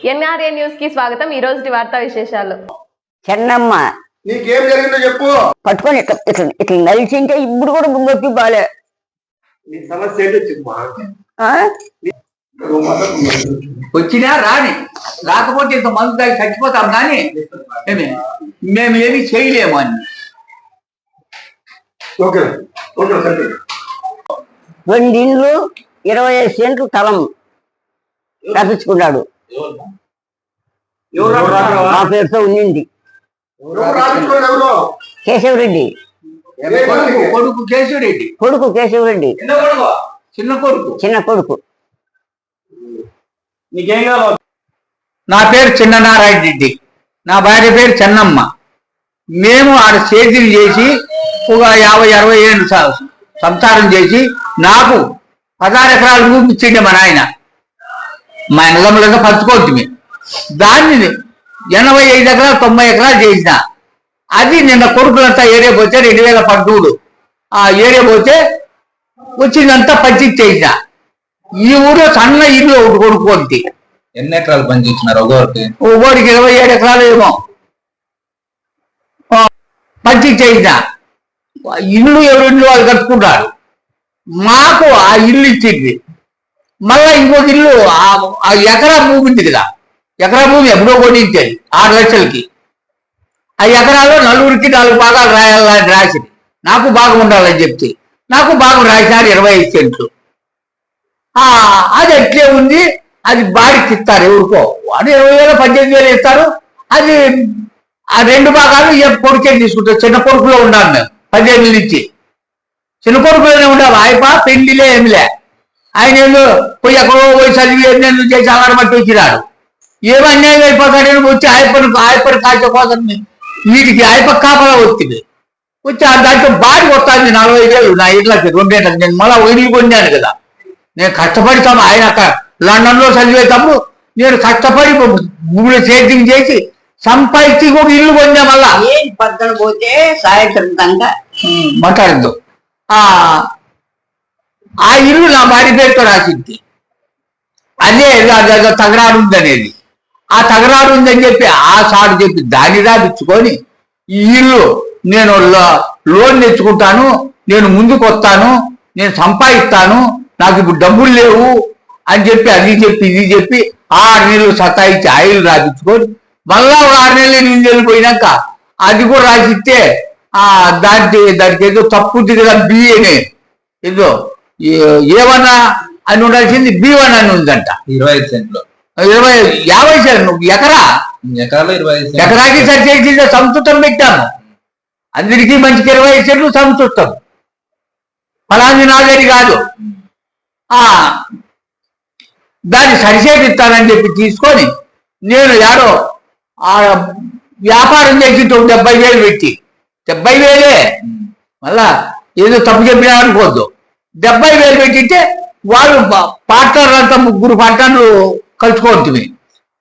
NRA న్యూస్కి స్వాగతం. ఈ రోజు వార్తా విశేషాలు. చెన్నమ్మ నీకేం జరిగిందో చెప్పు. పట్టుకొని ఇట్లా ఇట్లా ఇట్లా నలిచింటే ఇప్పుడు కూడా ముంగొచ్చి బాలే. నీ సమస్య ఏంటో చెప్పు. ఆ? వచ్చినా రాని రాకపోతే ఇంత మందు తాగి చచ్చిపోతాం కానీ మేము ఏమి చేయలేము అని. ఓకే ఓకే సరే. రెండు ఇండ్లు ఇరవై ఐదు సెంట్లు తలం తప్పించుకున్నాడు మా పేరుతో ఉండింది. కేశవరెడ్డి. కొడుకు? కొడుకు? కేశవరెడ్డి. కొడుకు కేశవరెడ్డి. చిన్న కొడుకు? చిన్న కొడుకు? నీకేం కావాలి? నా పేరు చిన్ననారాయణ రెడ్డి. నా భార్య పేరు చెన్నమ్మ. మేము ఆడ సేద్యం చేసి ఒక యాభై అరవై ఏళ్ళు సంసారం చేసి నాకు పదహారు ఎకరాలు భూమి ఇచ్చిండే మా నాయన. మా నిజంలో పంచుకోవచ్చు దాన్ని ఎనభై ఐదు ఎకరాలు తొంభై ఎకరాలు చేసిన. అది నిన్న కొడుకులంతా ఏరియా పోతే రెండు వేల పద్మూడు. ఆ ఏరియా పోతే వచ్చిందంతా పంచిచ్చేసిన ఈ ఊరిలో సన్న ఇల్లు ఒకటి కొనుక్కోండి. ఎన్ని ఎకరాలు పని చేస్తున్నారు ఒక్కొక్కరికి ఒక్కోడికి ఇరవై ఏడు ఎకరాలు ఏమో. పంచిచ్చేసిన ఇల్లు ఎవరి వాళ్ళు కట్టుకుంటారు. మాకు ఆ ఇల్లు ఇచ్చింది. మళ్ళా ఇంకొక ఇల్లు ఆ- ఎకరా భూమి ఉంది కదా. ఎకరా భూమి ఎప్పుడో కొనిచ్చేది ఆరు లక్షలకి. ఆ ఎకరాలో నలుగురికి నాలుగు భాగాలు రాయాలని రాసింది. నాకు భాగం ఉండాలని చెప్తే నాకు భాగం రాసినారు ఇరవై ఐదు సెంట్లు. అది ఎట్లే ఉంది? అది బాడికి ఇస్తారు ఎవరికో అది ఇరవై వేలు పద్దెనిమిది వేలు ఇస్తారు. అది ఆ రెండు భాగాలు ఏ కొడుకే తీసుకుంటారు? చిన్న కొడుకులో ఉండాలి మేము పద్దెనిమిది నుంచి. చిన్న కొడుకులోనే ఉండాలి ఆయప పెళ్ళిలే ఏమిలే. ఆయన ఏదో పోయి ఎక్కడో పోయి చదివి ఎన్నెందుకు చేసి అలా బట్టి వచ్చినాడు ఏమో అన్యాయం అయిపోతాడని వచ్చి ఆయపని ఆయపని కాచే కోసం వీటికి ఆయప కాపలా వచ్చింది. వచ్చి ఆ దాంట్లో బాడి వస్తుంది నలభై వేలు నా ఇళ్ళకి రెండేళ్ళకి నేను మళ్ళా వదిలి కొన్నాను కదా. నేను కష్టపడతాము ఆయన అక్కడ లండన్లో చదివేటప్పుడు నేను కష్టపడి భూమిలో సేద్యం చేసి సంపాదించి కూడా ఇల్లు పొందా మళ్ళా. ఏం పక్కన పోతే సాయంత్రం దాకా మాట్లాడద్దు. ఆ ఇల్లు నా భార్య పేరుతో రాసింది. అదే అది- తగరారు ఉంది అనేది ఆ తగరారు ఉందని చెప్పి ఆ సాడు చెప్పి దాన్ని రాపించుకొని ఈ ఇల్లు నేను లోన్ తెచ్చుకుంటాను నేను ముందుకు వస్తాను నేను సంపాదిస్తాను నాకు ఇప్పుడు డబ్బులు లేవు అని చెప్పి అది చెప్పి ఇది చెప్పి ఆరు నెలలు సతాయించి ఆయిల్ రాపించుకొని మళ్ళా ఒక ఆరు నెలలు నేను పోయినాక అది కూడా రాసిస్తే దానికి దానికి ఏదో తప్పు దిగదా కదా ఏదో ఏ- ఏమన్నా అని ఉండాల్సింది బి వన్ అని ఉందంట. ఇరవై ఐదు సెంట్లు. ఇరవై యాభై సార్ నువ్వు ఎకరా? ఎకరాలు ఇరవై ఎకరాకి సంస్కృతం పెట్టాము. అందరికీ మంచికి ఇరవై ఐదు సెంట్లు సంస్కృతం ఫలాంది నాగరి కాదు. ఆ దాన్ని సరిచేపిస్తానని చెప్పి తీసుకొని నేను యాడో ఆ వ్యాపారం చేసి ఒక డెబ్బై వేలు పెట్టి. డెబ్బై వేలే. మళ్ళా ఏదో తప్పు చెప్పినా అనుకోవద్దు డెబ్బై వేలు పెట్టింటే వాళ్ళు పార్ట్నర్ అంతా ముగ్గురు పార్ట్నర్లు కలుసుకోవచ్చు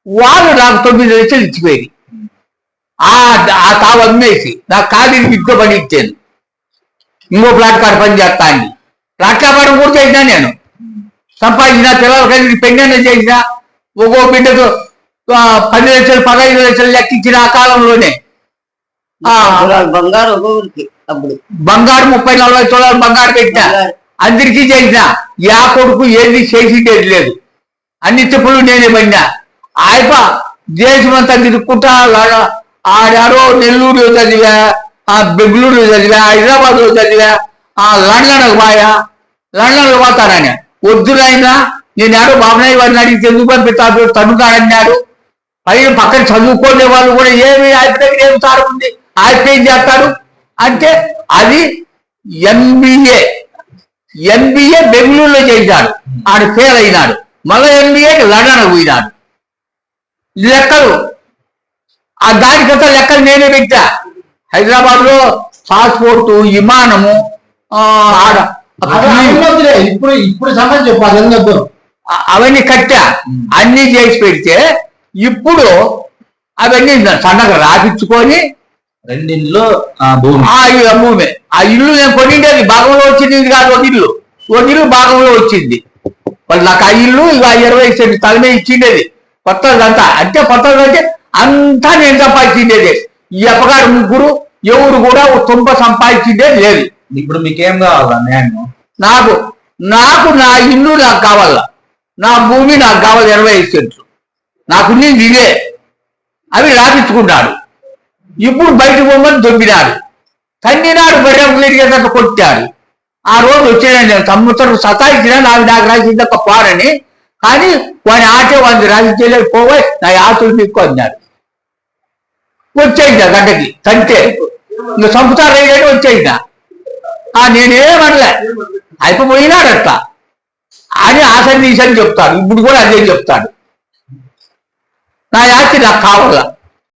వాళ్ళు నాకు తొమ్మిది లక్షలు ఇచ్చిపోయి ఆ ఆ తావు అమ్మేసి నాకు కాదు ఇంట్లో పని ఇచ్చాను. ఇంకో ప్లాట్ కాడ పని చేస్తా అని. ప్లాట్ వ్యాపారం కూడా చేసినా నేను. సంపాదించిన పిల్లలు కలిసి పెంగన్న చేసిన ఒక్కో బిడ్డకు పది లక్షలు పదహైదు లక్షలు లెక్కించిన ఆ కాలంలోనే. బంగారు బంగారు ముప్పై నలభై తులాలు బంగారు పెట్టిన. అందరికీ చేసిన యా కొడుకు ఏది చేసి లేదు. అన్ని చెప్పులు నేనే పడినా. ఆయప దేశమంతా తిరుక్కుంటా లా- ఆడారో నెల్లూరులో చదివా ఆ బెంగళూరులో చదివా హైదరాబాద్లో చదివా ఆ లండన్ పోయా. లండన్ పోతానని వద్దునైనా నేను ఆడో బాబునాయి వారిని అడిగి ఎందుకు పంపిస్తాడు తన్నుతాడన్నాడు పైన పక్కన చదువుకునే వాళ్ళు కూడా ఏమి ఆయన దగ్గర ఏమి సార్ ఉంది? ఆయన ఏం చేస్తాడు అంటే అది ఎంబీఏ ఎంబీఏ బెంగళూరులో చేశాడు. ఆడు ఫెయిల్ అయినాడు. మళ్ళీ ఎంబీఏ లండన్ పోయినాడు. లెక్కలు. ఆ దానికంతా లెక్కలు నేనే పెట్టా. హైదరాబాద్లో పాస్పోర్ట్ విమానము ఆడ. ఇప్పుడు ఇప్పుడు సమస్య చెప్పు అదేం వద్దు? అ- అవన్నీ కట్టా. అన్ని చేసి పెడితే ఇప్పుడు అవన్నీ సన్నగా రాపించుకొని రెండింట్లో ఆ భూమి. ఆ ఇల్లు భూమి. ఆ ఇల్లు నేను కొనిండేది భాగంలో వచ్చింది ఇది కాదు ఒక ఇల్లు. ఒక ఇల్లు భాగంలో వచ్చింది. వాళ్ళు నాకు ఆ ఇల్లు ఇక ఇరవై సెంట్ తలమే ఇచ్చిండేది. కొత్తదంతా అంటే కొత్తదంటే అంతా నేను సంపాదించిండేది. ఈ అప్పగారు ముగ్గురు ఎవరు కూడా తుంప సంపాదించిండేది లేదు. ఇప్పుడు మీకేం కావాలా న్యాయం? నాకు నాకు నా ఇల్లు నాకు కావాల. నా భూమి నాకు కావాలి ఇరవై ఐదు సెంట్లు. నాకు ఇదే. అవి రాపించుకున్నాడు ఇప్పుడు బయటకు పోమని దొబ్బినాడు. తన్నినాడు బయట కొట్టాడు. ఆ రోజు వచ్చాను నేను సంవత్సరం సతాయించిన నాకు నాకు రాసింది పారని. కానీ వాని ఆటే వాడిని రాసించలేదు పోవే నా ఆతులు మీకు అన్నాడు. వచ్చేయిందా గడ్డకి తంటే. ఇంకా సంపుతారు వచ్చేయిందా ఆ అనలే అయిపోయినాడు అట్లా అని ఆసరి తీసని చెప్తాడు. ఇప్పుడు కూడా అదే చెప్తాడు. నా యాతి నాకు కావాలా?